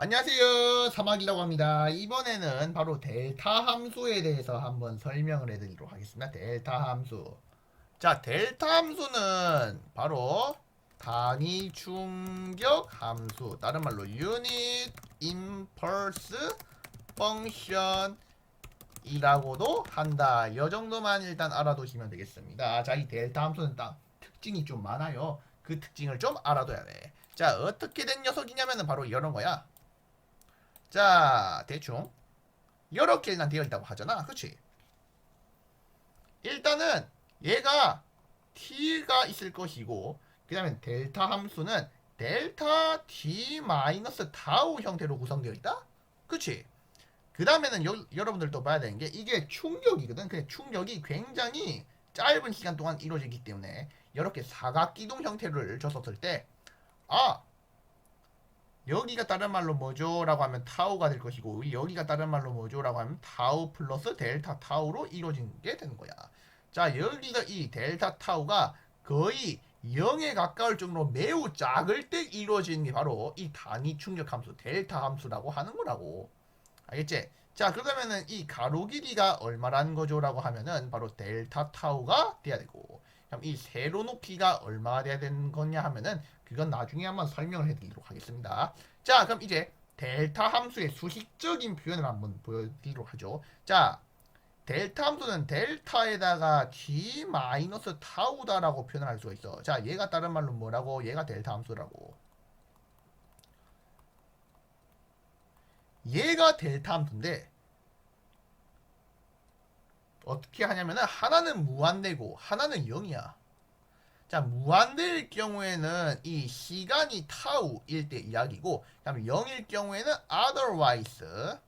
안녕하세요. 사막이라고 합니다. 이번에는 바로 델타 함수에 대해서 한번 설명을 해드리도록 하겠습니다. 델타 함수. 자, 델타 함수는 바로 단위 충격 함수, 다른 말로 유닛 임펄스 펑션이라고도 한다. 이 정도만 일단 알아두시면 되겠습니다. 자, 이 델타 함수는 딱 특징이 좀 많아요. 그 특징을 좀 알아둬야 돼. 자, 어떻게 된 녀석이냐면은 바로 이런 거야. 자, 대충 이렇게 일단 되어 있다고 하잖아. 그치? 일단은 얘가 t가 있을 것이고 그 다음에 델타 함수는 델타 t 마이너스 타우 형태로 구성되어 있다? 그치? 그 다음에는 여러분들도 봐야 되는 게 이게 충격이거든. 그 충격이 굉장히 짧은 시간 동안 이루어지기 때문에 이렇게 사각기둥 형태를 줬었을 때 아, 여기가 다른 말로 뭐죠? 라고 하면 타우가 될 것이고 여기가 다른 말로 뭐죠? 라고 하면 타우 플러스 델타 타우로 이루어진 게 되는 거야. 자 여기서 이 델타 타우가 거의 0에 가까울 정도로 매우 작을 때 이루어지는 게 바로 이 단위 충격 함수 델타 함수라고 하는 거라고. 알겠지? 자 그러면은 이 가로 길이가 얼마라는 거죠? 라고 하면은 바로 델타 타우가 돼야 되고 그럼 이 세로 높이가 얼마가 돼야 되는 거냐 하면은 그건 나중에 한번 설명을 해드리도록 하겠습니다. 자, 그럼 이제 델타 함수의 수식적인 표현을 한번 보여드리도록 하죠. 자, 델타 함수는 델타에다가 t 마이너스 타우다라고 표현을 할 수가 있어. 자, 얘가 다른 말로 뭐라고? 얘가 델타 함수라고. 얘가 델타 함수인데 어떻게 하냐면은 하나는 무한대고 하나는 0이야. 자, 무한대일 경우에는 이 시간이 타우일 때 이야기고, 그다음에 0일 경우에는 otherwise.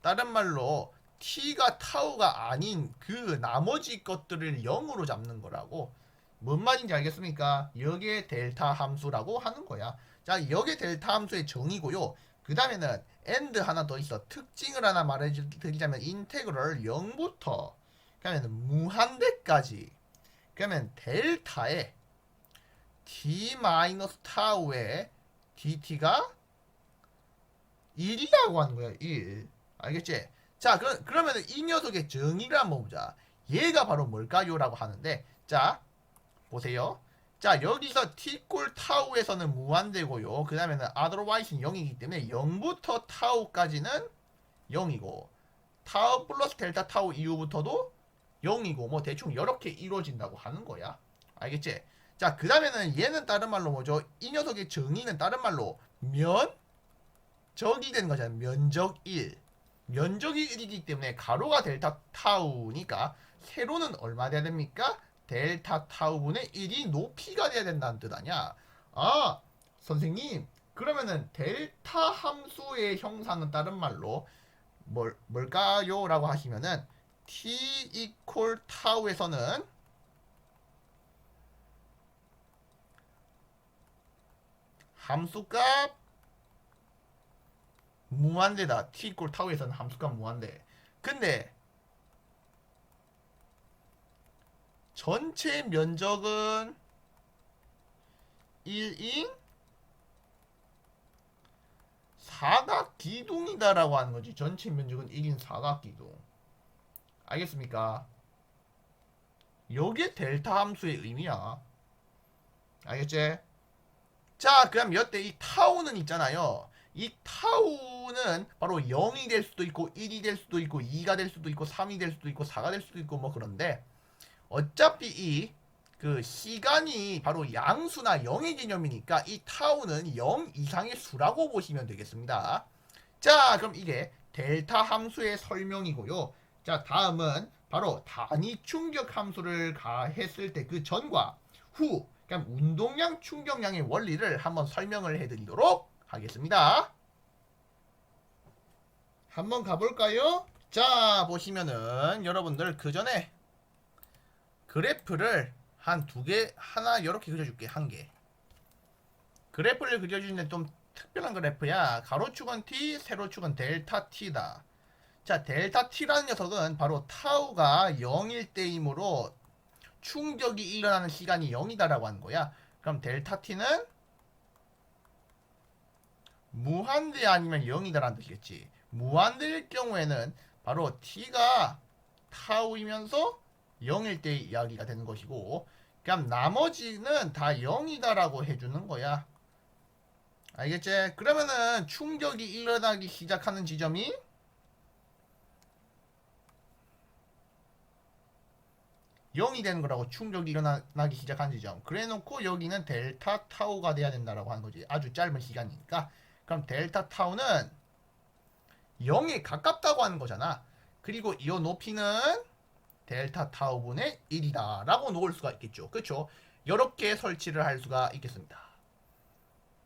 다른 말로 t가 타우가 아닌 그 나머지 것들을 0으로 잡는 거라고. 뭔 말인지 알겠습니까? 여기에 델타 함수라고 하는 거야. 자, 여기에 델타 함수의 정의고요. 그 다음에는 and 하나 더 있어. 특징을 하나 말해드리자면 인테그럴 0부터 그러면 무한대까지 그러면 델타에 t 마이너스 타우에 dt가 1이라고 하는 거야. 1. 알겠지? 자, 그러, 그러면 이 녀석의 정의를 한번 보자. 얘가 바로 뭘까요? 라고 하는데 자, 보세요. 자, 여기서 t꼴 타우에서는 무한대고요. 그 다음에는 otherwise는 0이기 때문에 0부터 타우까지는 0이고 타우 플러스 델타 타우 이후부터도 0이고 뭐 대충 이렇게 이루어진다고 하는 거야. 알겠지? 자, 그 다음에는 얘는 다른 말로 뭐죠? 이 녀석의 정의는 다른 말로 면적이 되는 거잖아. 면적 1. 면적이 1이기 때문에 가로가 델타 타우니까 세로는 얼마 돼야 됩니까? 델타 타우분의 1이 높이가 돼야 된다는 뜻 아니야? 아, 선생님. 그러면은 델타 함수의 형상은 다른 말로 뭘, 뭘까요? 라고 하시면은 t equal 타우에서는 함수값 무한대다. t equal 타우에서는 함수값 무한대. 근데 전체 면적은 1인 사각기둥이다라고 하는 거지. 전체 면적은 1인 사각기둥. 알겠습니까? 요게 델타 함수의 의미야. 알겠지? 자, 그럼 여태 이 타우는 있잖아요. 이 타우는 바로 0이 될 수도 있고 1이 될 수도 있고 2가 될 수도 있고 3이 될 수도 있고 4가 될 수도 있고 뭐 그런데 어차피 이 그 시간이 바로 양수나 0의 개념이니까 이 타우는 0 이상의 수라고 보시면 되겠습니다. 자, 그럼 이게 델타 함수의 설명이고요. 자, 다음은 바로 단위 충격 함수를 가했을 때 그 전과 후, 그럼 운동량 충격량의 원리를 한번 설명을 해드리도록 하겠습니다. 한번 가볼까요? 자, 보시면은 여러분들 그 전에 그래프를 한 두 개, 하나 이렇게 그려줄게, 한 개. 그래프를 그려주는데 좀 특별한 그래프야. 가로축은 t, 세로축은 델타 t다. 자, 델타 t라는 녀석은 바로 타우가 0일 때이므로 충격이 일어나는 시간이 0이다라고 하는 거야. 그럼 델타 t는 무한대 아니면 0이다라는 뜻이겠지. 무한대일 경우에는 바로 t가 타우이면서 0일 때 이야기가 되는 것이고 그럼 나머지는 다 0이다라고 해주는 거야. 알겠지? 그러면은 충격이 일어나기 시작하는 지점이 영이 되는 거라고 충격이 일어나기 시작한 지점. 그래 놓고 여기는 델타 타우가 돼야 된다라고 하는 거지. 아주 짧은 시간이니까. 그럼 델타 타우는 0에 가깝다고 하는 거잖아. 그리고 이 높이는 델타 타우분의 1이다 라고 놓을 수가 있겠죠. 그렇죠? 이렇게 설치를 할 수가 있겠습니다.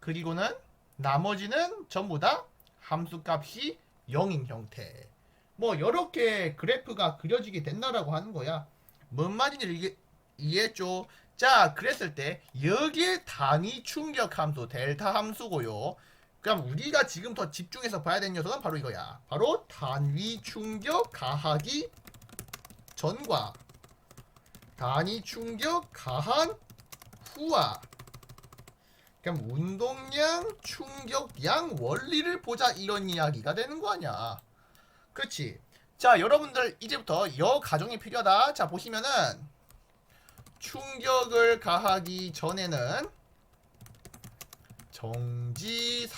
그리고는 나머지는 전부 다 함수값이 0인 형태. 뭐 이렇게 그래프가 그려지게 된다라고 하는 거야. 뭔 말인지 이게 이해했죠? 자, 그랬을 때 여기에 단위 충격 함수 델타 함수고요. 그럼 우리가 지금 더 집중해서 봐야 되는 녀석은 바로 이거야. 바로 단위 충격 가하기 전과 단위 충격 가한 후와 그럼 운동량 충격량 원리를 보자 이런 이야기가 되는 거 아니야. 그렇지. 자, 여러분들 이제부터 여 가정이 필요하다. 자, 보시면은 충격을 가하기 전에는 정지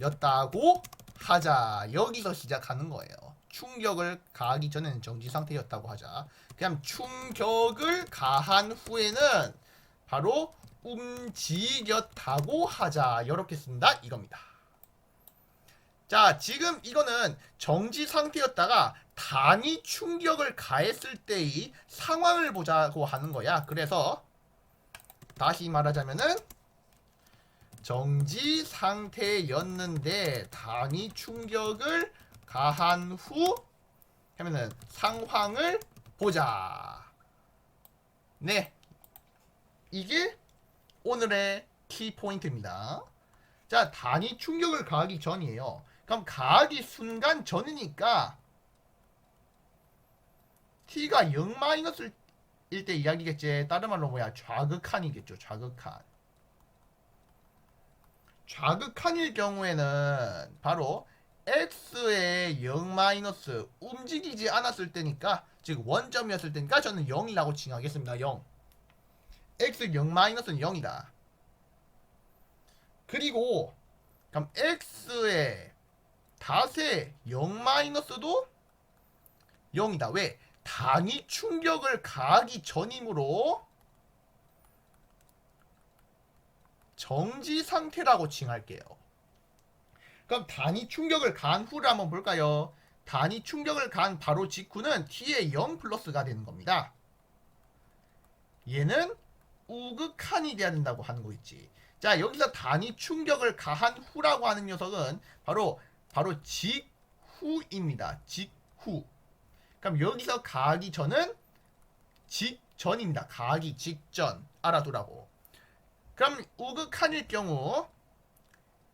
상태였다고 하자. 여기서 시작하는 거예요. 충격을 가하기 전에는 정지 상태였다고 하자. 그냥 충격을 가한 후에는 바로 움직였다고 하자. 이렇게 쓴다 이겁니다. 자, 지금 이거는 정지 상태였다가 단위 충격을 가했을 때의 상황을 보자고 하는 거야. 그래서 다시 말하자면은 정지 상태였는데 단위 충격을 가한 후 하면은 상황을 보자. 네. 이게 오늘의 키 포인트입니다. 자, 단위 충격을 가하기 전이에요. 그럼 가하기 순간 전이니까 t가 0 마이너스일 때 이야기겠지. 다른 말로 뭐야? 좌극한이겠죠. 좌극한. 좌극한일 경우에는 바로 x의 0 마이너스 움직이지 않았을 때니까 즉 원점이었을 때니까 저는 0이라고 칭하겠습니다. 0. x 0 마이너스는 0이다. 그리고 그럼 x의 닷의 0 마이너스도 0이다. 왜? 단위 충격을 가하기 전이므로 정지 상태라고 칭할게요. 그럼 단위 충격을 가한 후를 한번 볼까요? 단위 충격을 가한 바로 직후는 t의 0 플러스가 되는 겁니다. 얘는 우극한이 돼야 된다고 하는 거 있지. 자, 여기서 단위 충격을 가한 후라고 하는 녀석은 바로 바로 직후입니다. 직후. 그럼 여기서 가기 전은 직전입니다. 가기 직전. 알아두라고. 그럼 우극한일 경우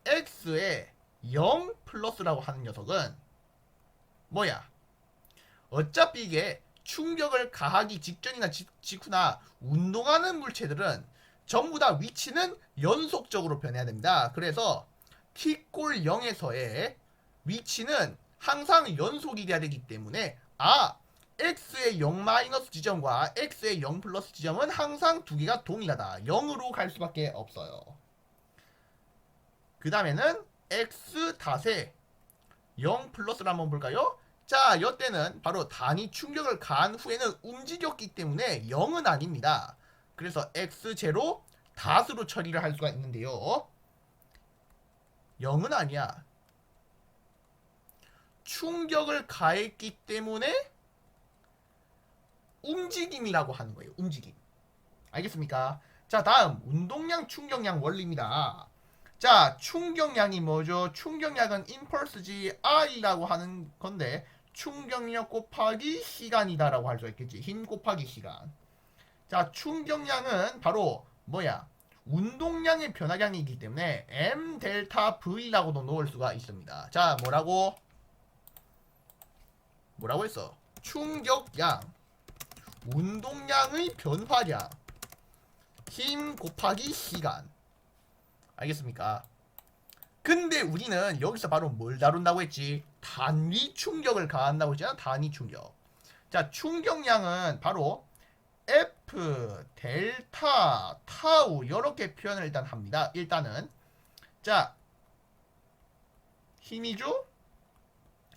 x에 0 플러스라고 하는 녀석은 뭐야? 어차피 이게 충격을 가하기 직전이나 직, 직후나 운동하는 물체들은 전부 다 위치는 연속적으로 변해야 됩니다. 그래서 t골 0에서의 위치는 항상 연속이 돼야 되기 때문에 아 x의 0 마이너스 지점과 x의 0 플러스 지점은 항상 두 개가 동일하다. 0으로 갈 수밖에 없어요. 그 다음에는 x 닷의 0 플러스를 한번 볼까요? 자, 이때는 바로 단위 충격을 가한 후에는 움직였기 때문에 0은 아닙니다. 그래서 x0 닷으로 처리를 할 수가 있는데요. 0은 아니야. 충격을 가했기 때문에 움직임이라고 하는 거예요. 움직임. 알겠습니까? 자, 다음 운동량 충격량 원리입니다. 자, 충격량이 뭐죠? 충격량은 임펄스지 I라고 하는 건데 충격력 곱하기 시간이다라고 할 수 있겠지. 힘 곱하기 시간. 자, 충격량은 바로 뭐야? 운동량의 변화량이기 때문에 m 델타 v라고도 놓을 수가 있습니다. 자, 뭐라고? 뭐라고 했어? 충격량, 운동량의 변화량, 힘 곱하기 시간. 알겠습니까? 근데 우리는 여기서 바로 뭘 다룬다고 했지? 단위 충격을 가한다고 했잖아. 단위 충격. 자, 충격량은 바로 F, 델타, 타우 이렇게 표현을 일단 합니다. 일단은 자 힘이죠?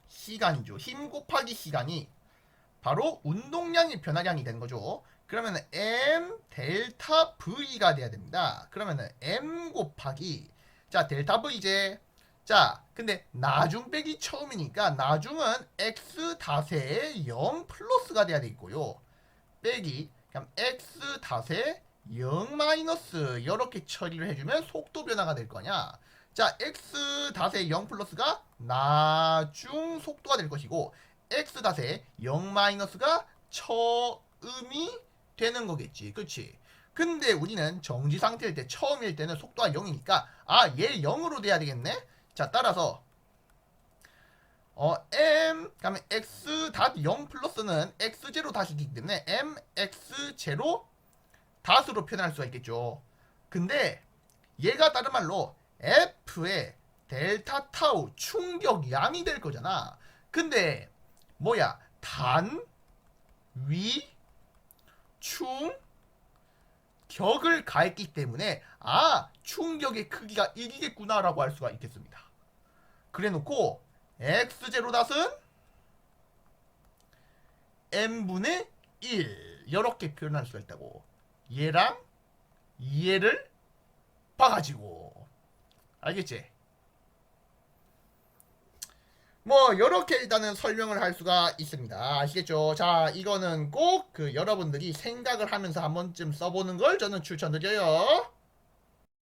시간이죠. 힘 곱하기 시간이 바로 운동량이 변화량이 되는 거죠. 그러면 m 델타 v가 돼야 됩니다. 그러면은 m 곱하기 자 델타 v제 자 근데 나중 빼기 처음이니까 나중은 x 닷에 0 플러스가 돼야 되겠고요. 빼기 그럼 x 닷에 0 마이너스 이렇게 처리를 해주면 속도 변화가 될 거냐? 자 x 닷에 0 플러스가 나중 속도가 될 것이고 x 닷에 0 마이너스가 처음이 되는 거겠지, 그렇지? 근데 우리는 정지 상태일 때 처음일 때는 속도가 0이니까 아 얘 0으로 돼야 되겠네. 자 따라서 어 m 그러면 x 닷 0 플러스는 x 제로 닷이기 때문에 m x 제로 닷으로 표현할 수가 있겠죠. 근데 얘가 다른 말로 f의 델타 타우 충격량이 될 거잖아. 근데 뭐야 단, 위, 충, 격을 가했기 때문에 아 충격의 크기가 1이겠구나라고 할 수가 있겠습니다. 그래놓고 x0 닷은 n분의 1 이렇게 표현할 수가 있다고 얘랑 얘를 봐가지고 알겠지? 뭐 이렇게 일단은 설명을 할 수가 있습니다. 아시겠죠? 자 이거는 꼭 그 여러분들이 생각을 하면서 한 번쯤 써보는 걸 저는 추천드려요.